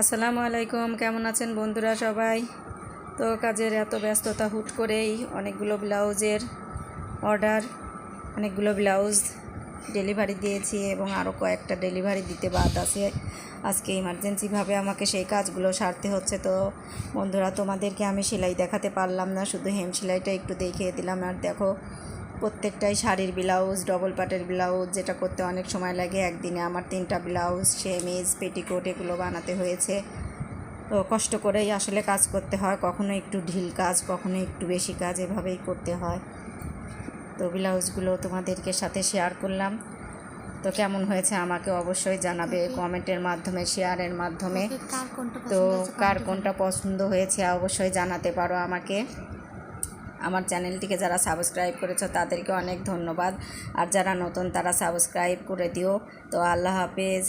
আসসালামু আলাইকুম, কেমন আছেন বন্ধুরা সবাই? তো কাজের এত ব্যস্ততা হুট করেই অনেকগুলো ব্লাউজের অর্ডার, অনেকগুলো ব্লাউজ ডেলিভারি দিয়েছি এবং আরও কয়েকটা ডেলিভারি দিতে বাদ আছে। আজকে ইমার্জেন্সিভাবে আমাকে সেই কাজগুলো সারতে হচ্ছে, তো বন্ধুরা তোমাদেরকে আমি সেলাই দেখাতে পারলাম না, শুধু হেম সেলাইটা একটু দেখিয়ে দিলাম। আর দেখো প্রত্যেকটাই শাড়ির ব্লাউজ ডবল পাটের ব্লাউজ যেটা করতে অনেক সময় লাগে। একদিনে আমার তিনটা ব্লাউজ সেমিজ পেটিকোট এগুলো বানাতে হয়েছে। তো কষ্ট করেই আসলে কাজ করতে হয়। কখনো একটু ঢিল কাজ কখনো একটু বেশি কাজ এভাবেই করতে হয়। তো ব্লাউজগুলো তোমাদেরকে সাথে শেয়ার করলাম। তো কেমন হয়েছে আমাকে অবশ্যই জানাবে কমেন্টের মাধ্যমে শেয়ারের মাধ্যমে। তো কার কোনটা পছন্দ হয়েছে অবশ্যই জানাতে পারো আমাকে। আমার চ্যানেলটিকে যারা সাবস্ক্রাইব করেছ, তাদেরকে অনেক ধন্যবাদ। আর যারা নতুন, তারা সাবস্ক্রাইব করে দিও। তো আল্লাহ হাফেজ।